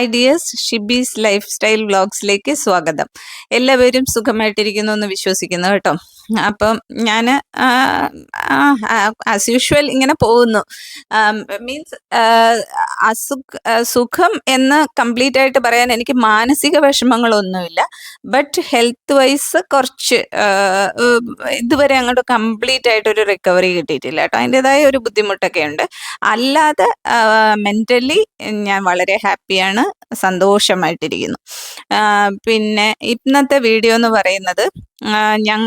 Hi dears Shibi's life style വ്ളോഗ്സിലേക്ക് സ്വാഗതം. എല്ലാവരും സുഖമായിട്ടിരിക്കുന്നു എന്ന് വിശ്വസിക്കുന്നു കേട്ടോ. അപ്പം ഞാൻ ആസ് യൂഷ്വൽ ഇങ്ങനെ പോകുന്നു. മീൻസ് അസുഖ സുഖം എന്ന് കംപ്ലീറ്റ് ആയിട്ട് പറയാൻ എനിക്ക് മാനസിക വിഷമങ്ങളൊന്നുമില്ല. ബട്ട് ഹെൽത്ത് വൈസ് കുറച്ച് ഇതുവരെ അങ്ങോട്ട് കംപ്ലീറ്റ് ആയിട്ടൊരു റിക്കവറി കിട്ടിയിട്ടില്ല കേട്ടോ. അതിന്റെതായ ഒരു ബുദ്ധിമുട്ടൊക്കെ ഉണ്ട് അല്ലാതെ മെന്റലി ഞാൻ വളരെ ഹാപ്പിയാണ് സന്തോഷമായിട്ടിരിക്കുന്നു. പിന്നെ ഇന്നത്തെ വീഡിയോ എന്ന് പറയുന്നത് ഞങ്ങ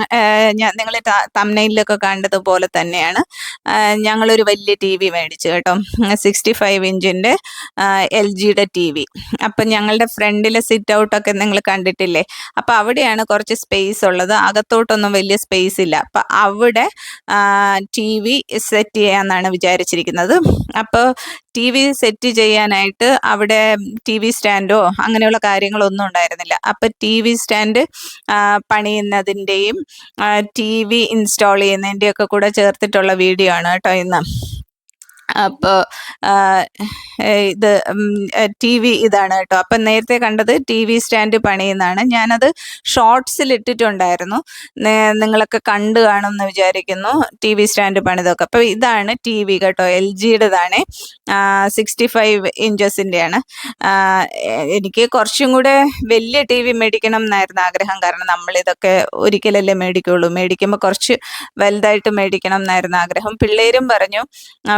നിങ്ങൾ തമ്മനയിലൊക്കെ കണ്ടതുപോലെ തന്നെയാണ്. ഞങ്ങളൊരു വലിയ ടി വി മേടിച്ചു കേട്ടോ. സിക്സ്റ്റി ഫൈവ് ഇഞ്ചിന്റെ എൽ ജിയുടെ ടി വി അപ്പം ഞങ്ങളുടെ ഫ്രണ്ടിലെ സിറ്റ് ഔട്ടൊക്കെ നിങ്ങൾ കണ്ടിട്ടില്ലേ? അപ്പം അവിടെയാണ് കുറച്ച് സ്പേസ് ഉള്ളത്. അകത്തോട്ടൊന്നും വലിയ സ്പേസ് ഇല്ല. അപ്പം അവിടെ ടി വി സെറ്റ് ചെയ്യാമെന്നാണ് വിചാരിച്ചിരിക്കുന്നത്. അപ്പോൾ ടി വി സെറ്റ് ചെയ്യാനായിട്ട് അവിടെ ടി വി സ്റ്റാൻഡോ അങ്ങനെയുള്ള കാര്യങ്ങളൊന്നും ഉണ്ടായിരുന്നില്ല. അപ്പം ടി വി സ്റ്റാൻഡ് പണിയുന്നതിന്റെയും ടി വി ഇൻസ്റ്റാൾ ചെയ്യുന്നതിന്റെയൊക്കെ കൂടെ ചേർത്തിട്ടുള്ള വീഡിയോ ആണ് കേട്ടോ ഇന്ന്. അപ്പോൾ ഇത് ടി വി ഇതാണ് കേട്ടോ. അപ്പം നേരത്തെ കണ്ടത് ടി വി സ്റ്റാൻഡ് പണിയുന്നതാണ്. ഞാനത് ഷോർട്സിൽ ഇട്ടിട്ടുണ്ടായിരുന്നു. നിങ്ങളൊക്കെ കണ്ടു കാണുമെന്ന് വിചാരിക്കുന്നു ടി വി സ്റ്റാൻഡ് പണിതൊക്കെ. അപ്പോൾ ഇതാണ് ടി വി കേട്ടോ എൽ ജിയുടേതാണ്. സിക്സ്റ്റി ഫൈവ് ഇഞ്ചസിന്റെയാണ്. എനിക്ക് കുറച്ചും കൂടെ വലിയ ടി വി മേടിക്കണം എന്നായിരുന്നു ആഗ്രഹം. കാരണം നമ്മൾ നമ്മളിതൊക്കെ ഒരിക്കലല്ലേ മേടിക്കുള്ളൂ. മേടിക്കുമ്പോൾ കുറച്ച് വലുതായിട്ട് മേടിക്കണം എന്നായിരുന്നു ആഗ്രഹം. പിള്ളേരും പറഞ്ഞു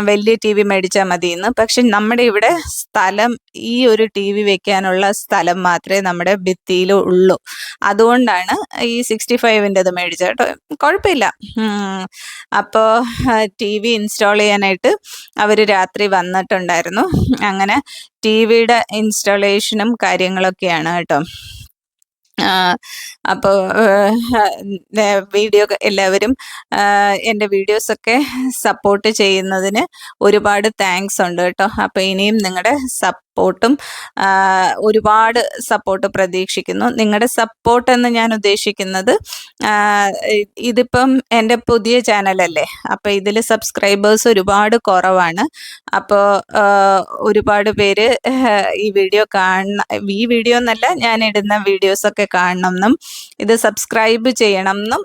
വലിയ ടി വി മേടിച്ചാൽ മതി എന്ന് പക്ഷെ നമ്മുടെ ഇവിടെ സ്ഥലം ഈ ഒരു ടി വി വെക്കാനുള്ള സ്ഥലം മാത്രമേ നമ്മുടെ ഭിത്തിയിൽ ഉള്ളൂ. അതുകൊണ്ടാണ് ഈ സിക്സ്റ്റി ഫൈവിന്റെത് മേടിച്ചത് കേട്ടോ. കുഴപ്പമില്ല. അപ്പോൾ ടി വി ഇൻസ്റ്റാൾ ചെയ്യാനായിട്ട് അവർ രാത്രി വന്നിട്ടുണ്ടായിരുന്നു. അങ്ങനെ ടി വിയുടെ ഇൻസ്റ്റാളേഷനും കാര്യങ്ങളൊക്കെയാണ് കേട്ടോ. അപ്പോൾ വീഡിയോ എല്ലാവരും എന്റെ വീഡിയോസൊക്കെ സപ്പോർട്ട് ചെയ്യുന്നതിന് ഒരുപാട് താങ്ക്സ് ഉണ്ട് കേട്ടോ. അപ്പോൾ ഇനിയും നിങ്ങളുടെ സപ്പോർട്ടും ഒരുപാട് സപ്പോർട്ട് പ്രതീക്ഷിക്കുന്നു. നിങ്ങളുടെ സപ്പോർട്ട് എന്ന് ഞാൻ ഉദ്ദേശിക്കുന്നത് ഇതിപ്പം എന്റെ പുതിയ ചാനലല്ലേ അപ്പോൾ ഇതിൽ സബ്സ്ക്രൈബേഴ്സ് ഒരുപാട് കുറവാണ്. അപ്പോൾ ഒരുപാട് പേര് ഈ വീഡിയോ കാണ ഈ വീഡിയോ എന്നല്ല ഞാൻ ഇടുന്ന വീഡിയോസൊക്കെ കാണണം എന്നും ഇത് സബ്സ്ക്രൈബ് ചെയ്യണം എന്നും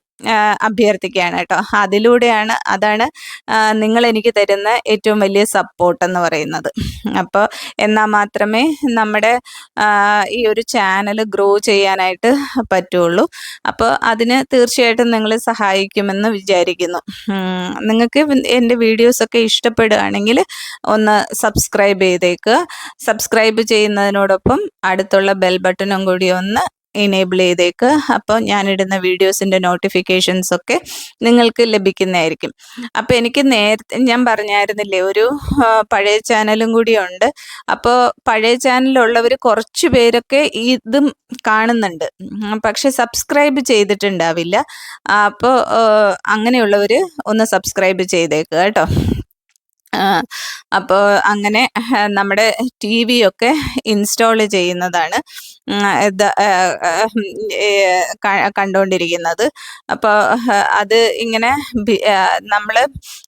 അഭ്യർത്ഥിക്കുകയാണ് കേട്ടോ. അതിലൂടെയാണ് അതാണ് നിങ്ങൾ എനിക്ക് തരുന്ന ഏറ്റവും വലിയ സപ്പോർട്ട് എന്ന് പറയുന്നത്. അപ്പോൾ എന്നാൽ മാത്രമേ നമ്മുടെ ഈ ഒരു ചാനൽ ഗ്രോ ചെയ്യാനായിട്ട് പറ്റുള്ളൂ. അപ്പോൾ അതിന് തീർച്ചയായിട്ടും നിങ്ങൾ സഹായിക്കുമെന്ന് വിചാരിക്കുന്നു. നിങ്ങൾക്ക് എന്റെ വീഡിയോസൊക്കെ ഇഷ്ടപ്പെടുകയാണെങ്കിൽ ഒന്ന് സബ്സ്ക്രൈബ് ചെയ്തേക്കുക. സബ്സ്ക്രൈബ് ചെയ്യുന്നതിനോടൊപ്പം അടുത്തുള്ള ബെൽ ബട്ടണും കൂടി ഒന്ന് എനേബിൾ ചെയ്തേക്ക്. അപ്പോൾ ഞാനിടുന്ന വീഡിയോസിന്റെ നോട്ടിഫിക്കേഷൻസ് ഒക്കെ നിങ്ങൾക്ക് ലഭിക്കുന്നതായിരിക്കും. അപ്പോൾ എനിക്ക് നേരത്തെ ഞാൻ പറഞ്ഞായിരുന്നില്ലേ ഒരു പഴയ ചാനലും കൂടി ഉണ്ട്. അപ്പോൾ പഴയ ചാനലുള്ളവർ കുറച്ച് പേരൊക്കെ ഇതും കാണുന്നുണ്ട്. പക്ഷെ സബ്സ്ക്രൈബ് ചെയ്തിട്ടുണ്ടാവില്ല. അപ്പോൾ അങ്ങനെയുള്ളവർ ഒന്ന് സബ്സ്ക്രൈബ് ചെയ്തേക്കുക കേട്ടോ. അപ്പോൾ അങ്ങനെ നമ്മുടെ ടി വി ഒക്കെ ഇൻസ്റ്റാൾ ചെയ്യുന്നതാണ് കണ്ടുകൊണ്ടിരിക്കുന്നത് അപ്പോൾ അത് ഇങ്ങനെ നമ്മൾ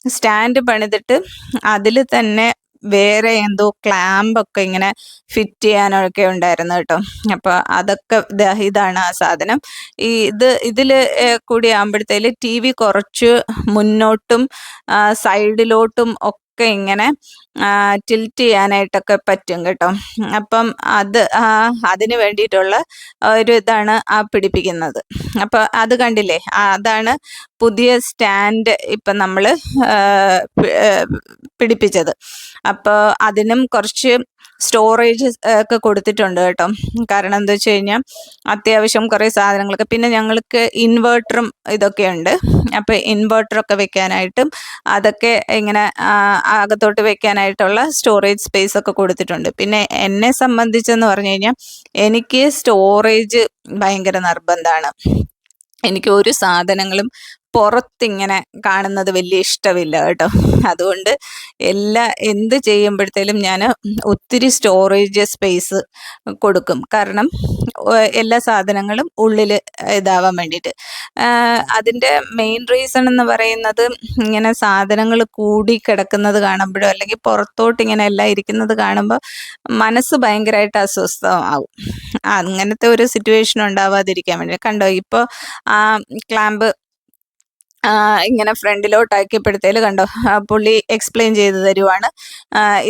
സ്റ്റാൻഡ് പണിതിട്ട് അതിൽ തന്നെ വേറെ എന്തോ ക്ലാമ്പൊക്കെ ഇങ്ങനെ ഫിറ്റ് ചെയ്യാനൊക്കെ ഉണ്ടായിരുന്നു കേട്ടോ. അപ്പോൾ അതൊക്കെ ഇതാണ് ആ സാധനം. ഈ ഇത് ഇതിൽ കൂടി ആകുമ്പോഴത്തേൽ ടി വി കുറച്ച് മുന്നോട്ടും സൈഡിലോട്ടും ഒക്കെ ഇങ്ങനെ ടിൽറ്റ് ചെയ്യാനായിട്ടൊക്കെ പറ്റും കേട്ടോ. അപ്പം അത് അതിന് വേണ്ടിയിട്ടുള്ള ഒരു ഇതാണ് ആ പിടിപ്പിക്കുന്നത്. അപ്പോൾ അത് കണ്ടില്ലേ? അതാണ് പുതിയ സ്റ്റാൻഡ് ഇപ്പം നമ്മൾ പിടിപ്പിച്ചത്. അപ്പോൾ അതിനും കുറച്ച് സ്റ്റോറേജ് ഒക്കെ കൊടുത്തിട്ടുണ്ട് കേട്ടോ. കാരണം എന്താ വെച്ച് കഴിഞ്ഞാൽ അത്യാവശ്യം കുറേ സാധനങ്ങളൊക്കെ. പിന്നെ ഞങ്ങൾക്ക് ഇൻവേർട്ടറും ഇതൊക്കെ ഉണ്ട്. അപ്പോൾ ഇൻവേർട്ടറൊക്കെ വെക്കാനായിട്ടും അതൊക്കെ ഇങ്ങനെ അകത്തോട്ട് വെക്കാനായിട്ടുള്ള സ്റ്റോറേജ് സ്പേസ് ഒക്കെ കൊടുത്തിട്ടുണ്ട്. പിന്നെ എന്നെ സംബന്ധിച്ചെന്ന് പറഞ്ഞു കഴിഞ്ഞാൽ എനിക്ക് സ്റ്റോറേജ് ഭയങ്കര നിർബന്ധമാണ് എനിക്ക് ഒരു സാധനങ്ങളും പുറത്തിങ്ങനെ കാണുന്നത് വലിയ ഇഷ്ടമില്ല കേട്ടോ. അതുകൊണ്ട് എല്ലാ എന്ത് ചെയ്യുമ്പോഴത്തേലും ഞാൻ ഒത്തിരി സ്റ്റോറേജ് സ്പേസ് കൊടുക്കും. കാരണം എല്ലാ സാധനങ്ങളും ഉള്ളിൽ ഇതാവാൻ വേണ്ടിയിട്ട്. അതിന്റെ മെയിൻ റീസൺ എന്ന് പറയുന്നത് ഇങ്ങനെ സാധനങ്ങൾ കൂടി കിടക്കുന്നത് കാണുമ്പോഴോ അല്ലെങ്കിൽ പുറത്തോട്ട് ഇങ്ങനെ എല്ലാം ഇരിക്കുന്നത് കാണുമ്പോൾ മനസ്സ് ഭയങ്കരമായിട്ട് അസ്വസ്ഥമാവും. അങ്ങനത്തെ ഒരു സിറ്റുവേഷൻ ഉണ്ടാവാതിരിക്കാൻ വേണ്ടി. കണ്ടോ ഇപ്പോൾ ആ ക്ലാമ്പ് ഇങ്ങനെ ഫ്രണ്ടിലോട്ടാക്കിയപ്പോഴത്തേൽ കണ്ടോ? പുള്ളി എക്സ്പ്ലെയിൻ ചെയ്ത് തരുവാണ്.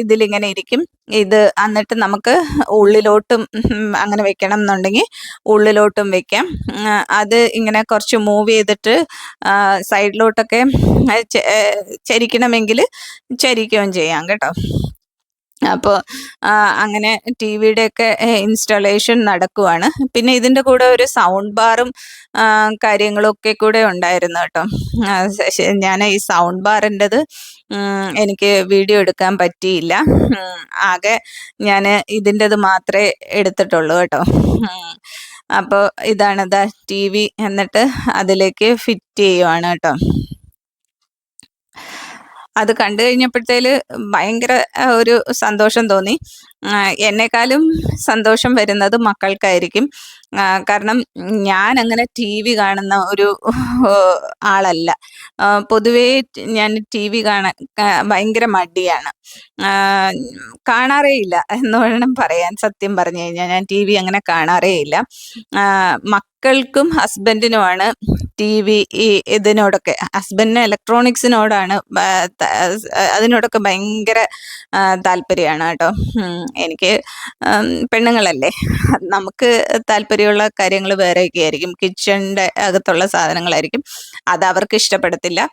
ഇതിലിങ്ങനെ ഇരിക്കും. ഇത് എന്നിട്ട് നമുക്ക് ഉള്ളിലോട്ടും അങ്ങനെ വെക്കണം എന്നുണ്ടെങ്കിൽ ഉള്ളിലോട്ടും വെക്കാം. അത് ഇങ്ങനെ കുറച്ച് മൂവ് ചെയ്തിട്ട് സൈഡിലോട്ടൊക്കെ ചരിക്കണമെങ്കിൽ ചരിക്കുകയും ചെയ്യാം കേട്ടോ. അപ്പോൾ അങ്ങനെ ടി വിയുടെയൊക്കെ ഇൻസ്റ്റാളേഷൻ നടക്കുവാണ്. പിന്നെ ഇതിന്റെ കൂടെ ഒരു സൗണ്ട് ബാറും കാര്യങ്ങളൊക്കെ കൂടെ ഉണ്ടായിരുന്നു കേട്ടോ. ഞാൻ ഈ സൗണ്ട് ബാറിന്റെത് എനിക്ക് വീഡിയോ എടുക്കാൻ പറ്റിയില്ല. ആകെ ഞാൻ ഇതിന്റെത് മാത്രമേ എടുത്തിട്ടുള്ളൂ കേട്ടോ. അപ്പോൾ ഇതാണ് ദാ ടി വി എന്നിട്ട് അതിലേക്ക് ഫിറ്റ് ചെയ്യുവാണ് കേട്ടോ. അത് കണ്ടു കഴിഞ്ഞപ്പോഴത്തേൽ ഭയങ്കര ഒരു സന്തോഷം തോന്നി. എന്നെക്കാളും സന്തോഷം വരുന്നത് മക്കൾക്കായിരിക്കും. കാരണം ഞാൻ അങ്ങനെ ടി വി കാണുന്ന ഒരു ആളല്ല. പൊതുവേ ഞാൻ ടി വി കാണാൻ ഭയങ്കര മടിയാണ്. കാണാറേ ഇല്ല എന്ന് വേണം പറയാൻ സത്യം പറഞ്ഞു കഴിഞ്ഞാൽ ഞാൻ ടി വി അങ്ങനെ കാണാറേ ഇല്ല മക്കൾക്കും ഹസ്ബൻഡിനുമാണ് ടി വി ഈ ഇതിനോടൊക്കെ ഹസ്ബൻഡിന് ഇലക്ട്രോണിക്സിനോടാണ് അതിനോടൊക്കെ ഭയങ്കര താല്പര്യമാണ് കേട്ടോ. എനിക്ക് പെണ്ണുങ്ങളല്ലേ. നമുക്ക് താല്പര്യമുള്ള കാര്യങ്ങൾ വേറെയൊക്കെ ആയിരിക്കും. കിച്ചണിന്റെ അകത്തുള്ള സാധനങ്ങളായിരിക്കും. അത് അവർക്ക് ഇഷ്ടപ്പെടത്തില്ല.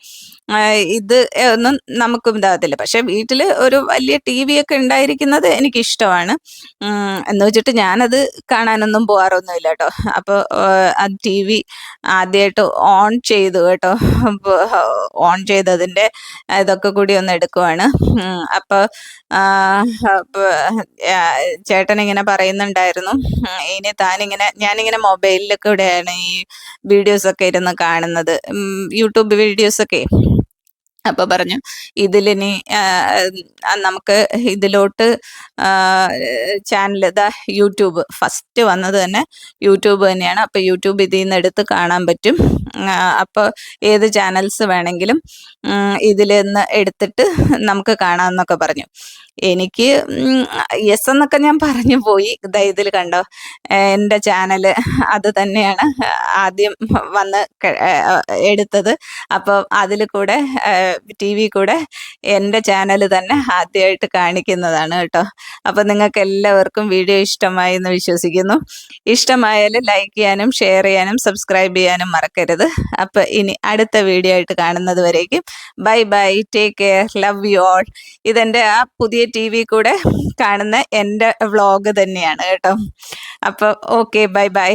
ഇത് ഒന്നും നമുക്കും ഇതാകത്തില്ല. പക്ഷെ വീട്ടിൽ ഒരു വലിയ ടി വി ഒക്കെ ഉണ്ടായിരിക്കുന്നത് എനിക്കിഷ്ടമാണ്. എന്ന് വെച്ചിട്ട് ഞാനത് കാണാനൊന്നും പോകാറൊന്നുമില്ല കേട്ടോ അപ്പോൾ ആ ടി വി ആദ്യമായിട്ട് ഓൺ ചെയ്തു കേട്ടോ. ഓൺ ചെയ്തതിന്റെ ഇതൊക്കെ കൂടി ഒന്ന് എടുക്കുവാണ്. അപ്പോൾ ചേട്ടൻ ഇങ്ങനെ പറയുന്നുണ്ടായിരുന്നു. ഇനി താനിങ്ങനെ ഞാനിങ്ങനെ മൊബൈലിൽ കൂടെയാണ് ഈ വീഡിയോസൊക്കെ ഇരുന്ന് കാണുന്നത്. യൂട്യൂബ് വീഡിയോസ് ഒക്കെ അപ്പൊ പറഞ്ഞു ഇതിലിനി നമുക്ക് ഇതിലോട്ട് ചാനൽ ഇതാ യൂട്യൂബ്. ഫസ്റ്റ് വന്നത് തന്നെ യൂട്യൂബ് തന്നെയാണ്. അപ്പൊ യൂട്യൂബ് ഇതിൽ നിന്ന് എടുത്ത് കാണാൻ പറ്റും. അപ്പോൾ ഏത് ചാനൽസ് വേണമെങ്കിലും ഇതിൽ നിന്ന് എടുത്തിട്ട് നമുക്ക് കാണാമെന്നൊക്കെ പറഞ്ഞു. എനിക്ക് യെസ് എന്നൊക്കെ ഞാൻ പറഞ്ഞു പോയി. ഇതാ ഇതിൽ കണ്ടോ എന്റെ ചാനൽ അത് തന്നെയാണ് ആദ്യം വന്ന് എടുത്തത്. അപ്പോൾ അതിൽ കൂടെ ടി വി കൂടെ എന്റെ ചാനൽ തന്നെ ആദ്യമായിട്ട് കാണിക്കുന്നതാണ് കേട്ടോ. അപ്പോൾ നിങ്ങൾക്ക് എല്ലാവർക്കും വീഡിയോ ഇഷ്ടമായി എന്ന് വിശ്വസിക്കുന്നു. ഇഷ്ടമായാൽ ലൈക്ക് ചെയ്യാനും ഷെയർ ചെയ്യാനും സബ്സ്ക്രൈബ് ചെയ്യാനും മറക്കരുത്. അപ്പോൾ ഇനി അടുത്ത വീഡിയോ ആയിട്ട് കാണുന്നത് വരേക്കും. Bye bye take care love you all ഇതെന്റെ ആ പുതിയ ടി വി കൂടെ കാണുന്ന എന്റെ വ്ളോഗ് തന്നെയാണ് കേട്ടോ. അപ്പോൾ ഓക്കെ ബൈ ബൈ